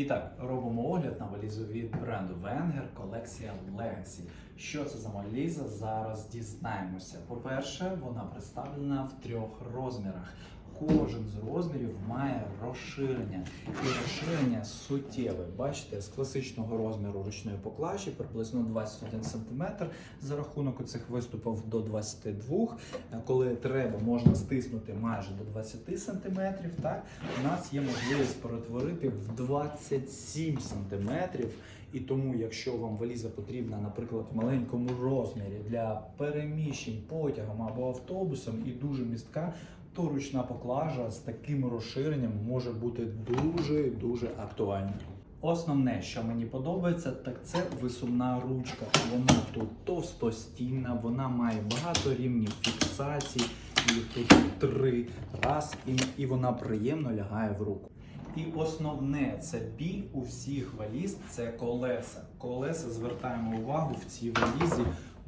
І так, робимо огляд на валізу від бренду Венгер колекція Legacy. Що це за валіза? Зараз дізнаємося. По-перше, вона представлена в трьох розмірах. Кожен з розмірів має розширення, і розширення суттєве. Бачите, з класичного розміру ручної поклажі приблизно 21 см, за рахунок цих виступів до 22 Коли треба, можна стиснути майже до 20 см. Так, у нас є можливість перетворити в 27 см. І тому, якщо вам валіза потрібна, наприклад, в маленькому розмірі для переміщень потягом або автобусом і дуже містка, то ручна поклажа з таким розширенням може бути дуже дуже актуальною. Основне, що мені подобається, так це висувна ручка. Вона тут товстостінна, вона має багато рівнів фіксацій, їх тут три раз, і, і вона приємно лягає в руку. І основне це біль у всіх валіз це колеса. Колеса звертаємо увагу в цій валізі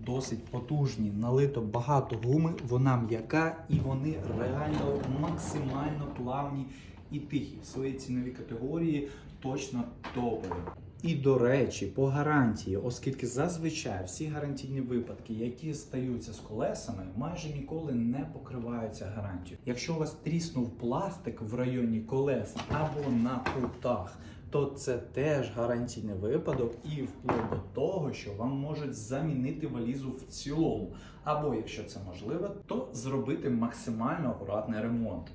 досить потужні. Налито багато гуми, вона м'яка і вони реально максимально плавні і тихі. В своїй ціновій категорії точно топові. І до речі, по гарантії, оскільки зазвичай всі гарантійні випадки, які стаються з колесами, майже ніколи не покриваються гарантією. Якщо у вас тріснув пластик в районі колес або на кутах, то це теж гарантійний випадок і вплив до того, що вам можуть замінити валізу в цілому. Або, якщо це можливо, то зробити максимально акуратний ремонт.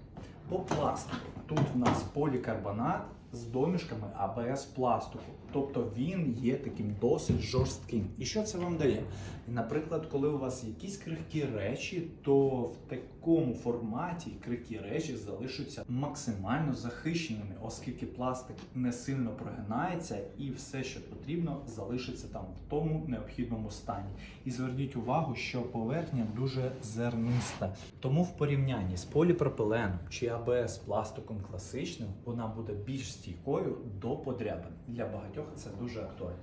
По пластику тут в нас полікарбонат з домішками АБС пластику. Тобто він є таким досить жорстким. І що це вам дає? Наприклад, коли у вас якісь крихкі речі, то в такому форматі крихкі речі залишаться максимально захищеними, оскільки пластик не сильно прогинається, і все, що потрібно, залишиться там в тому необхідному стані. І зверніть увагу, що поверхня дуже зерниста. Тому в порівнянні з поліпропиленом чи АБС пластиком класичним, вона буде більш стійкою до подряпин. Для багатьох це дуже актуально.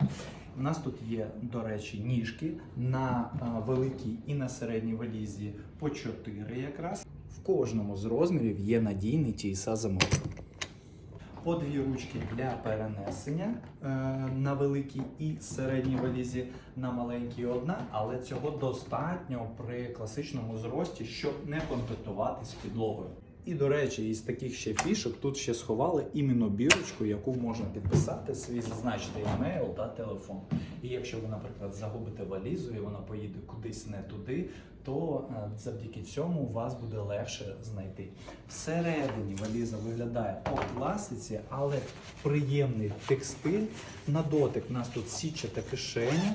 У нас тут є, до речі, ніжки на великій і на середній валізі по 4 якраз. В кожному з розмірів є надійний TSA замок. По дві ручки для перенесення е, на великій і середній валізі, на маленькій одна, але цього достатньо при класичному зрості, щоб не контактувати з підлогою. І до речі, із таких ще фішок тут ще сховали іменно бірочку, яку можна підписати свій зазначити емейл та телефон. І якщо ви, наприклад, загубите валізу і вона поїде кудись не туди, то е, завдяки цьому вас буде легше знайти. Всередині валіза виглядає по класиці, але приємний текстиль. На дотик у нас тут січата кишеня,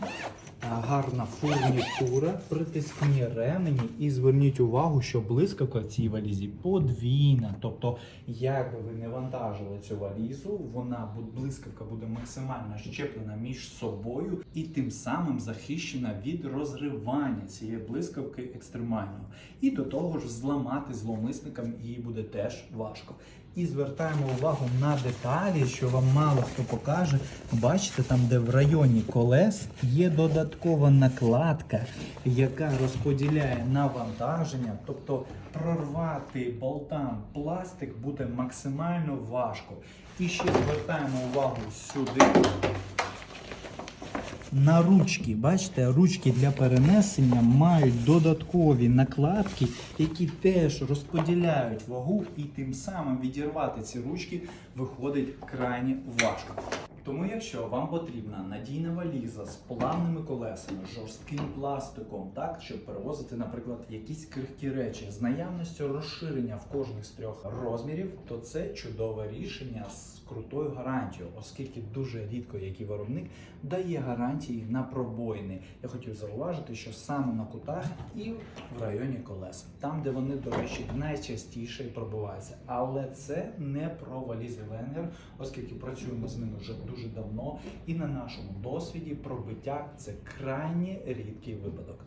а, гарна фурнітура, притискні ремені. І зверніть увагу, що блискавка в цій валізі подвійна. Тобто, як би ви не вантажили цю валізу, вона блискавка буде максимально щеплена між собою і тим самим захищена від розривання цієї блискавки екстремального. І до того ж, зламати зловмисникам її буде теж важко. І звертаємо увагу на деталі, що вам мало хто покаже. Бачите, там, де в районі колес є додаткова накладка, яка розподіляє навантаження, тобто прорвати болтам пластик буде максимально важко. І ще звертаємо увагу сюди. На ручки, бачите, ручки для перенесення мають додаткові накладки, які теж розподіляють вагу, і тим самим відірвати ці ручки виходить крайне важко. Тому, якщо вам потрібна надійна валіза з плавними колесами, жорстким пластиком, так щоб перевозити, наприклад, якісь крихкі речі з наявністю розширення в кожних з трьох розмірів, то це чудове рішення з крутою гарантією, оскільки дуже рідко який виробник дає гарантії на пробоїни. Я хотів зауважити, що саме на кутах і в районі колес, там, де вони, до речі, найчастіше пробиваються. Але це не про валізи Ленгер, оскільки працюємо з ними вже дуже давно, і на нашому досвіді пробиття це крайні рідкий випадок.